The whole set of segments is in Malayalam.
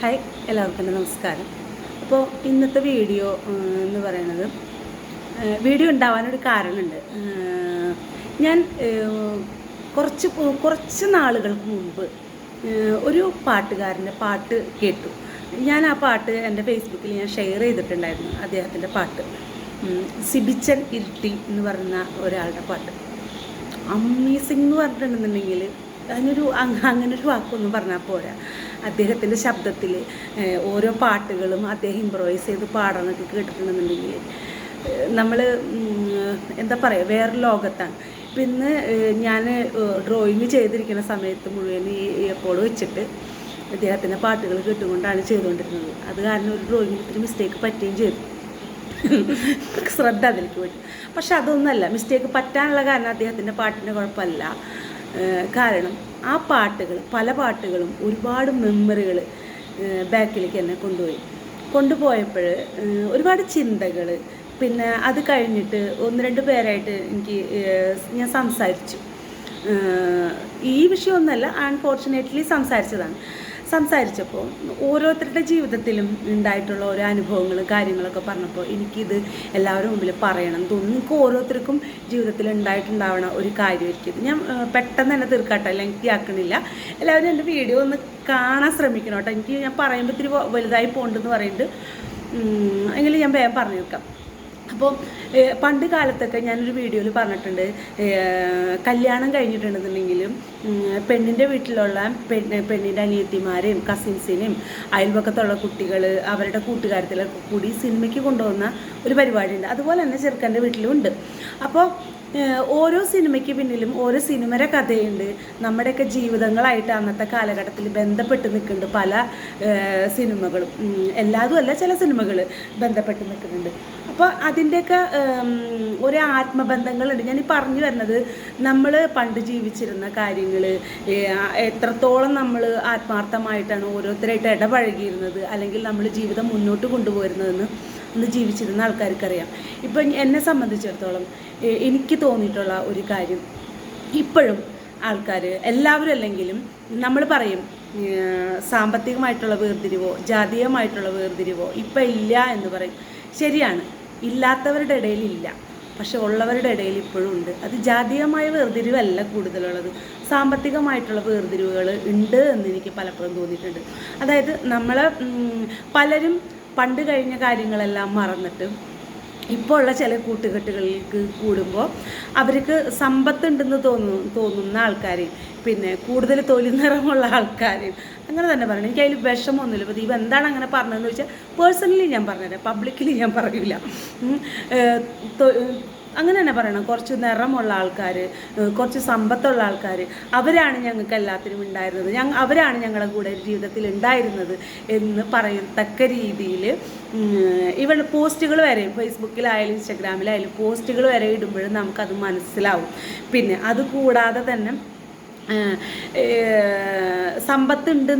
ഹായ് എല്ലാവർക്കും നമസ്കാരം. അപ്പോൾ ഇന്നത്തെ വീഡിയോ എന്ന് പറയുന്നത് വീഡിയോ ഉണ്ടാവാനൊരു കാരണമുണ്ട്. ഞാൻ കുറച്ച് കുറച്ച് നാളുകൾക്ക് മുമ്പ് ഒരു പാട്ടുകാരന്റെ പാട്ട് കേട്ടു. ഞാൻ ആ പാട്ട് എന്റെ ഫേസ്ബുക്കിൽ ഞാൻ ഷെയർ ചെയ്തിട്ടുണ്ടായിരുന്നു അദ്ദേഹത്തിന്റെ പാട്ട്. സിബിച്ചൻ ഇരുട്ടി എന്ന് പറയുന്ന ഒരാളുടെ പാട്ട്. അമ്മീസിംഗ് എന്ന് പറഞ്ഞിട്ടുണ്ടെന്നുണ്ടെങ്കിൽ അതിനൊരു അങ്ങനെ ഒരു വാക്കൊന്നും പറഞ്ഞാൽ പോരാ. അദ്ദേഹത്തിന്റെ ശബ്ദത്തിൽ ഓരോ പാട്ടുകളും അദ്ദേഹം ഇമ്പ്രവൈസ് ചെയ്ത് പാടണമൊക്കെ കേട്ടിട്ടുണ്ടെന്നുണ്ടെങ്കിൽ നമ്മൾ എന്താ പറയുക വേറെ ലോകത്താണ്. പിന്നെ ഞാൻ ഡ്രോയിങ് ചെയ്തിരിക്കുന്ന സമയത്ത് മുഴുവൻ ഈ ഇയർപോഡ് വെച്ചിട്ട് അദ്ദേഹത്തിന്റെ പാട്ടുകൾ കേട്ടുകൊണ്ടാണ് ചെയ്തുകൊണ്ടിരുന്നത്. അത് കാരണം ഒരു ഡ്രോയിങ്ങിൽ ഇത്തിരി മിസ്റ്റേക്ക് പറ്റുകയും ചെയ്തു. ശ്രദ്ധ അതിലേക്ക് പോയിട്ട്. പക്ഷെ അതൊന്നുമല്ല മിസ്റ്റേക്ക് പറ്റാനുള്ള കാരണം അദ്ദേഹത്തിന്റെ പാട്ടിന്റെ കുഴപ്പമല്ല. കാരണം ആ പാട്ടുകൾ പല പാട്ടുകളും ഒരുപാട് മെമ്മറികൾ ബാക്കിലേക്ക് എന്നെ കൊണ്ടുപോയി. കൊണ്ടുപോയപ്പോൾ ഒരുപാട് ചിന്തകൾ പിന്നെ അത് കഴിഞ്ഞിട്ട് ഒന്ന് രണ്ട് പേരായിട്ട് എനിക്ക് ഞാൻ സംസാരിച്ചു. ഈ വിഷയമൊന്നുമല്ല അൺഫോർച്ചുനേറ്റ്ലി സംസാരിച്ചതാണ്. സംസാരിച്ചപ്പോൾ ഓരോരുത്തരുടെ ജീവിതത്തിലും ഉണ്ടായിട്ടുള്ള ഓരോ അനുഭവങ്ങളും കാര്യങ്ങളൊക്കെ പറഞ്ഞപ്പോൾ എനിക്കിത് എല്ലാവരും മുമ്പിൽ പറയണം. തോന്നുന്നു നിങ്ങൾക്ക് ഓരോരുത്തർക്കും ജീവിതത്തിൽ ഉണ്ടായിട്ടുണ്ടാവണ ഒരു കാര്യമായിരിക്കും ഇത്. ഞാൻ പെട്ടെന്ന് തന്നെ തീർക്കാട്ടെ ലെങ്തി ആക്കണില്ല എല്ലാവരും എന്റെ വീഡിയോ ഒന്ന് കാണാൻ ശ്രമിക്കണം കേട്ടോ. എനിക്ക് ഞാൻ പറയുമ്പോൾ ഇത്തിരി വലുതായി പോകണ്ടെന്ന് പറയുന്നുണ്ട്. എങ്കിലും ഞാൻ വേഗം പറഞ്ഞു തീർക്കാം അപ്പോൾ പണ്ട് കാലത്തൊക്കെ ഞാനൊരു വീഡിയോയിൽ പറഞ്ഞിട്ടുണ്ട്. കല്യാണം കഴിഞ്ഞിട്ടുണ്ടെന്നുണ്ടെങ്കിലും പെണ്ണിന്റെ വീട്ടിലുള്ള പെണ്ണ് പെണ്ണിന്റെ അനിയത്തിമാരെയും കസിൻസിനെയും അയൽപക്കത്തുള്ള കുട്ടികൾ അവരുടെ കൂട്ടുകാരത്തിലൊക്കെ കൂടി സിനിമയ്ക്ക് കൊണ്ടുപോകുന്ന ഒരു പരിപാടിയുണ്ട്. അതുപോലെ തന്നെ ചെറുക്കന്റെ വീട്ടിലും ഉണ്ട്. അപ്പോൾ ഓരോ സിനിമയ്ക്ക് പിന്നിലും ഓരോ സിനിമയുടെ കഥയുണ്ട്. നമ്മുടെയൊക്കെ ജീവിതങ്ങളായിട്ട് അന്നത്തെ കാലഘട്ടത്തിൽ ബന്ധപ്പെട്ട് നിൽക്കുന്നുണ്ട് പല സിനിമകളും. എല്ലാതും അല്ല ചില സിനിമകൾ ബന്ധപ്പെട്ട് നിൽക്കുന്നുണ്ട്. അപ്പോൾ അതിന്റെയൊക്കെ ഒരു ആത്മബന്ധങ്ങളുണ്ട്. ഞാൻ ഈ പറഞ്ഞു വരുന്നത് നമ്മൾ പണ്ട് ജീവിച്ചിരുന്ന കാര്യങ്ങൾ എത്രത്തോളം നമ്മൾ ആത്മാർത്ഥമായിട്ടാണ് ഓരോരുത്തരായിട്ട് ഇടപഴകിയിരുന്നത് അല്ലെങ്കിൽ നമ്മൾ ജീവിതം മുന്നോട്ട് കൊണ്ടുപോയിരുന്നതെന്ന് ജീവിച്ചിരുന്ന ആൾക്കാർക്കറിയാം. ഇപ്പം എന്നെ സംബന്ധിച്ചിടത്തോളം എനിക്ക് തോന്നിയിട്ടുള്ള ഒരു കാര്യം. ഇപ്പോഴും ആൾക്കാർ എല്ലാവരും അല്ലെങ്കിലും നമ്മൾ പറയും സാമ്പത്തികമായിട്ടുള്ള വേർതിരിവോ ജാതീയമായിട്ടുള്ള വേർതിരിവോ ഇപ്പം ഇല്ല എന്ന് പറയും. ശരിയാണ്. ഇല്ലാത്തവരുടെ ഇടയിൽ ഇല്ല. പക്ഷെ ഉള്ളവരുടെ ഇടയിൽ ഇപ്പോഴും ഉണ്ട്. അത് ജാതീയമായ വേർതിരിവല്ല കൂടുതലുള്ളത്. സാമ്പത്തികമായിട്ടുള്ള വേർതിരിവുകൾ ഉണ്ട് എന്ന് എനിക്ക് പലപ്പോഴും തോന്നിയിട്ടുണ്ട്. അതായത് നമ്മൾ പലരും പണ്ട് കഴിഞ്ഞ കാര്യങ്ങളെല്ലാം മറന്നിട്ട് ഇപ്പോൾ ഉള്ള ചില കൂട്ടുകെട്ടുകളിലേക്ക് കൂടുമ്പോൾ അവർക്ക് സമ്പത്തുണ്ടെന്ന് തോന്നുന്നു തോന്നുന്ന ആൾക്കാർ പിന്നെ കൂടുതൽ തൊലി നിറമുള്ള ആൾക്കാർ അങ്ങനെ തന്നെ പറയണം. എനിക്ക് അതിൽ വിഷമമൊന്നുമില്ല അപ്പോൾ ദീപം എന്താണ് അങ്ങനെ പറഞ്ഞതെന്ന് ചോദിച്ചാൽ പേഴ്സണലി ഞാൻ പറഞ്ഞുതരാം. പബ്ലിക്കലി ഞാൻ പറയില്ല അങ്ങനെ തന്നെ പറയണം. കുറച്ച് നിറമുള്ള ആൾക്കാർ കുറച്ച് സമ്പത്തുള്ള ആൾക്കാർ അവരാണ് ഞങ്ങൾക്ക് എല്ലാത്തിനും ഉണ്ടായിരുന്നത്. ഞങ്ങൾ അവരാണ് ഞങ്ങളുടെ കൂടെ ജീവിതത്തിൽ ഉണ്ടായിരുന്നത് എന്ന് പറയത്തക്ക രീതിയിൽ ഇവൾ പോസ്റ്റുകൾ വരെ ഫേസ്ബുക്കിലായാലും ഇൻസ്റ്റഗ്രാമിലായാലും പോസ്റ്റുകൾ വരെ ഇടുമ്പോഴും നമുക്കത് മനസ്സിലാവും. പിന്നെ അത് കൂടാതെ തന്നെ സമ്പത്തുണ്ട്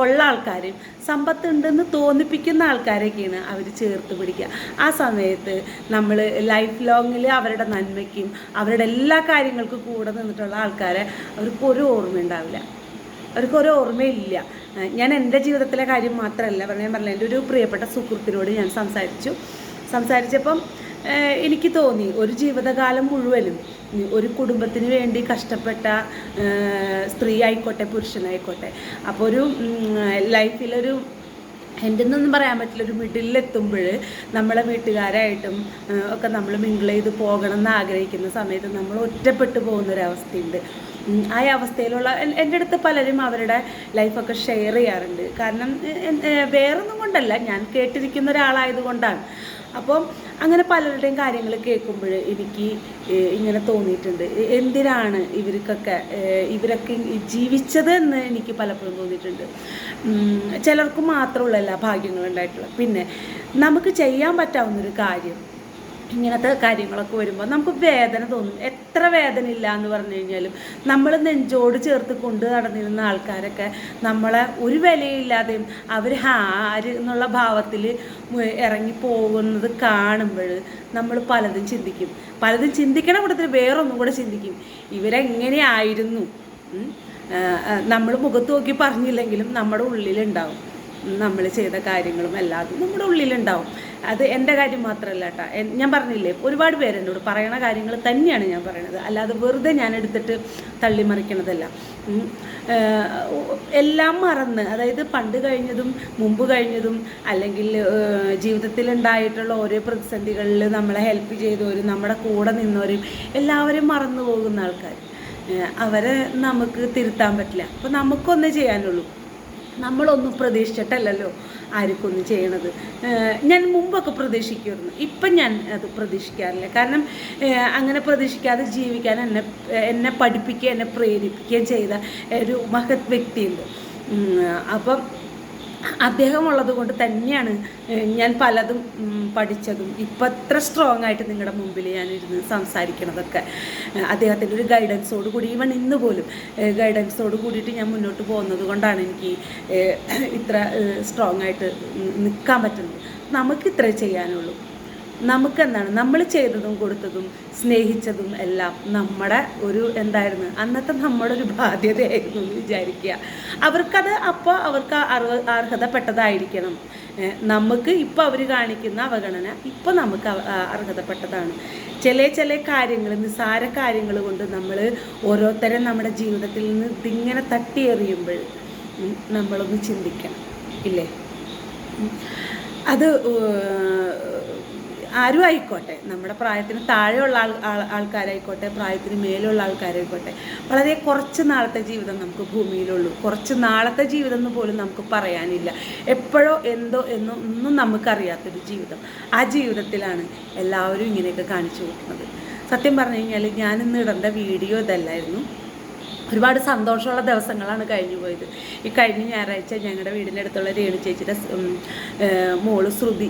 ഉള്ള ആൾക്കാർ സമ്പത്ത് ഉണ്ടെന്ന് തോന്നിപ്പിക്കുന്ന ആൾക്കാരൊക്കെയാണ് അവർ ചേർത്ത് പിടിക്കുക. ആ സമയത്ത് നമ്മൾ ലൈഫ് ലോങ്ങിൽ അവരുടെ നന്മയ്ക്കും അവരുടെ എല്ലാ കാര്യങ്ങൾക്കും കൂടെ നിന്നിട്ടുള്ള ആൾക്കാരെ അവർക്ക് ഒരു ഓർമ്മ ഉണ്ടാവില്ല. അവർക്ക് ഒരു ഓർമ്മയില്ല. ഞാൻ എന്റെ ജീവിതത്തിലെ കാര്യം മാത്രമല്ല പറഞ്ഞാൽ പറഞ്ഞ എന്റെ ഒരു പ്രിയപ്പെട്ട സുഹൃത്തിനോട് ഞാൻ സംസാരിച്ചു. സംസാരിച്ചപ്പം എനിക്ക് തോന്നി ഒരു ജീവിതകാലം മുഴുവനും ഒരു കുടുംബത്തിന് വേണ്ടി കഷ്ടപ്പെട്ട സ്ത്രീ ആയിക്കോട്ടെ പുരുഷനായിക്കോട്ടെ അപ്പോൾ ഒരു ലൈഫിലൊരു എന്റെ ഒന്നും പറയാൻ പറ്റില്ല. ഒരു മിഡിലെത്തുമ്പോൾ നമ്മളെ വീട്ടുകാരായിട്ടും ഒക്കെ നമ്മൾ മിങ്കിൾ ചെയ്ത് പോകണം എന്ന് ആഗ്രഹിക്കുന്ന സമയത്ത് നമ്മൾ ഒറ്റപ്പെട്ടു പോകുന്ന ഒരവസ്ഥയുണ്ട് ഉം, ആ അവസ്ഥയിലുള്ള എന്റെ അടുത്ത് പലരും അവരുടെ ലൈഫൊക്കെ ഷെയർ ചെയ്യാറുണ്ട്. കാരണം വേറൊന്നും കൊണ്ടല്ല ഞാൻ കേട്ടിരിക്കുന്ന ഒരാളായതുകൊണ്ടാണ് അപ്പം അങ്ങനെ പലരുടെയും കാര്യങ്ങൾ കേൾക്കുമ്പോൾ എനിക്ക് ഇങ്ങനെ തോന്നിയിട്ടുണ്ട്. എന്തിനാണ് ഇവർക്കൊക്കെ ഇവരൊക്കെ ജീവിച്ചത് എന്ന് എനിക്ക് പലപ്പോഴും തോന്നിയിട്ടുണ്ട്. ചിലർക്ക് മാത്രമുള്ളല്ല ഭാഗ്യങ്ങൾ ഉണ്ടായിട്ടുള്ളത് പിന്നെ നമുക്ക് ചെയ്യാൻ പറ്റാവുന്നൊരു കാര്യം ഇങ്ങനത്തെ കാര്യങ്ങളൊക്കെ വരുമ്പോൾ നമുക്ക് വേദന തോന്നും. എത്ര വേദന ഇല്ല എന്ന് പറഞ്ഞു കഴിഞ്ഞാലും നമ്മൾ നെഞ്ചോട് ചേർത്ത് കൊണ്ട് നടന്നിരുന്ന ആൾക്കാരൊക്കെ നമ്മളെ ഒരു വിലയില്ലാതെയും അവർ ആര് എന്നുള്ള ഭാവത്തിൽ ഇറങ്ങി പോകുന്നത് കാണുമ്പോൾ നമ്മൾ പലതും ചിന്തിക്കും. പലതും ചിന്തിക്കണ കൂട്ടത്തിൽ വേറൊന്നും കൂടെ ചിന്തിക്കും. ഇവരെങ്ങനെയായിരുന്നു നമ്മൾ മുഖത്ത് നോക്കി പറഞ്ഞില്ലെങ്കിലും നമ്മുടെ ഉള്ളിലുണ്ടാവും. നമ്മൾ ചെയ്ത കാര്യങ്ങളും എല്ലാതും നമ്മുടെ ഉള്ളിലുണ്ടാവും. അത് എന്റെ കാര്യം മാത്രമല്ല കേട്ടോ ഞാൻ പറഞ്ഞില്ലേ ഒരുപാട് പേരെന്നോട് പറയണ കാര്യങ്ങൾ തന്നെയാണ് ഞാൻ പറയണത്. അല്ലാതെ വെറുതെ ഞാൻ എടുത്തിട്ട് തള്ളിമറിക്കണതല്ല. എല്ലാം മറന്ന് അതായത് പണ്ട് കഴിഞ്ഞതും മുമ്പ് കഴിഞ്ഞതും അല്ലെങ്കിൽ ജീവിതത്തിൽ ഉണ്ടായിട്ടുള്ള ഓരോ പ്രതിസന്ധികളിൽ നമ്മളെ ഹെൽപ്പ് ചെയ്തവരും നമ്മുടെ കൂടെ നിന്നവരും എല്ലാവരും മറന്നു പോകുന്ന ആൾക്കാർ അവരെ നമുക്ക് തിരുത്താൻ പറ്റില്ല. അപ്പോൾ നമുക്കൊന്നേ ചെയ്യാനുള്ളൂ. നമ്മളൊന്നും പ്രതീക്ഷിച്ചിട്ടല്ലല്ലോ ആർക്കൊന്നും ചെയ്യണത്. ഞാൻ മുമ്പൊക്കെ പ്രതീക്ഷിക്കുമായിരുന്നു. ഇപ്പം ഞാൻ അത് പ്രതീക്ഷിക്കാറില്ല. കാരണം അങ്ങനെ പ്രതീക്ഷിക്കാതെ ജീവിക്കാൻ എന്നെ എന്നെ പഠിപ്പിക്കുക എന്നെ പ്രേരിപ്പിക്കുകയും ചെയ്ത ഒരു മഹത് വ്യക്തിയുണ്ട്. അപ്പം അദ്ദേഹം ഉള്ളത് കൊണ്ട് തന്നെയാണ് ഞാൻ പലതും പഠിച്ചതും. ഇപ്പം അത്ര സ്ട്രോങ് ആയിട്ട് നിങ്ങളുടെ മുമ്പിൽ ഞാനിരുന്ന് സംസാരിക്കണതൊക്കെ. അദ്ദേഹത്തിന്റെ ഒരു ഗൈഡൻസോട് കൂടി ഈവൺ ഇന്ന് പോലും ഗൈഡൻസോട് കൂടിയിട്ട് ഞാൻ മുന്നോട്ട് പോകുന്നത് കൊണ്ടാണ് എനിക്ക് ഇത്ര സ്ട്രോങ് ആയിട്ട് നിൽക്കാൻ പറ്റുന്നത്. നമുക്ക് ചെയ്യാനുള്ളൂ. നമുക്കെന്താണ്? നമ്മൾ ചെയ്തതും കൊടുത്തതും സ്നേഹിച്ചതും എല്ലാം നമ്മുടെ ഒരു എന്തായിരുന്നു? അന്നത്തെ നമ്മുടെ ഒരു ബാധ്യതയായിരുന്നു എന്ന് വിചാരിക്കുക. അവർക്കത് അപ്പോൾ അവർക്ക് അർഹ അർഹതപ്പെട്ടതായിരിക്കണം. നമുക്ക് ഇപ്പോൾ അവർ കാണിക്കുന്ന അവഗണന ഇപ്പോൾ നമുക്ക് അർഹതപ്പെട്ടതാണ്. ചില ചില കാര്യങ്ങൾ നിസ്സാര കാര്യങ്ങൾ കൊണ്ട് നമ്മൾ ഓരോരുത്തരും നമ്മുടെ ജീവിതത്തിൽ നിന്ന് ഇതിങ്ങനെ തട്ടിയെറിയുമ്പോൾ നമ്മളൊന്ന് ചിന്തിക്കണം. ഇല്ലേ? അത് ആരും ആയിക്കോട്ടെ നമ്മുടെ പ്രായത്തിന് താഴെയുള്ള ആൾ ആൾ- ആൾക്കാരായിക്കോട്ടെ പ്രായത്തിന് മേലുള്ള ആൾക്കാരായിക്കോട്ടെ. വളരെ കുറച്ച് നാളത്തെ ജീവിതം നമുക്ക് ഭൂമിയിലുള്ളൂ. കുറച്ച് നാളത്തെ ജീവിതം എന്ന് പോലും നമുക്ക് പറയാനില്ല. എപ്പോഴോ എന്തോ എന്നോ ഒന്നും നമുക്കറിയാത്തൊരു ജീവിതം. ആ ജീവിതത്തിലാണ് എല്ലാവരും ഇങ്ങനെയൊക്കെ കാണിച്ചു കൊടുക്കുന്നത്. സത്യം പറഞ്ഞു കഴിഞ്ഞാൽ ഞാനിന്ന് ഇടേണ്ട വീഡിയോ ഇതല്ലായിരുന്നു. ഒരുപാട് സന്തോഷമുള്ള ദിവസങ്ങളാണ് കഴിഞ്ഞു പോയത്. ഈ കഴിഞ്ഞ ഞായറാഴ്ച ഞങ്ങളുടെ വീടിന്റെ അടുത്തുള്ള രേണു ചേച്ചിയുടെ മോൾ ശ്രുതി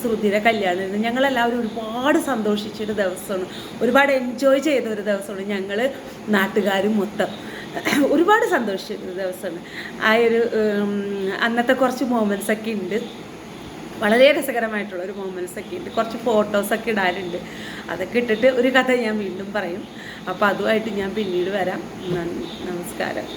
ശ്രുതിയുടെ കല്യാണമായിരുന്നു ഞങ്ങളെല്ലാവരും ഒരുപാട് സന്തോഷിച്ചൊരു ദിവസമാണ്. ഒരുപാട് എൻജോയ് ചെയ്ത ഒരു ദിവസമാണ് ഞങ്ങൾ നാട്ടുകാരും മൊത്തം. ഒരുപാട് സന്തോഷിച്ചൊരു ദിവസമാണ്. ആ ഒരു അന്നത്തെ കുറച്ച് മൊമെന്റ്സ് ഒക്കെ ഉണ്ട് വളരെ രസകരമായിട്ടുള്ള ഒരു മൊമെന്റ്സ് ഒക്കെ ഉണ്ട്. കുറച്ച് ഫോട്ടോസൊക്കെ ഇടാറുണ്ട് അതൊക്കെ ഇട്ടിട്ട് ഒരു കഥ ഞാൻ വീണ്ടും പറയും. അപ്പോൾ അതുമായിട്ട് ഞാൻ പിന്നീട് വരാം. നമസ്കാരം.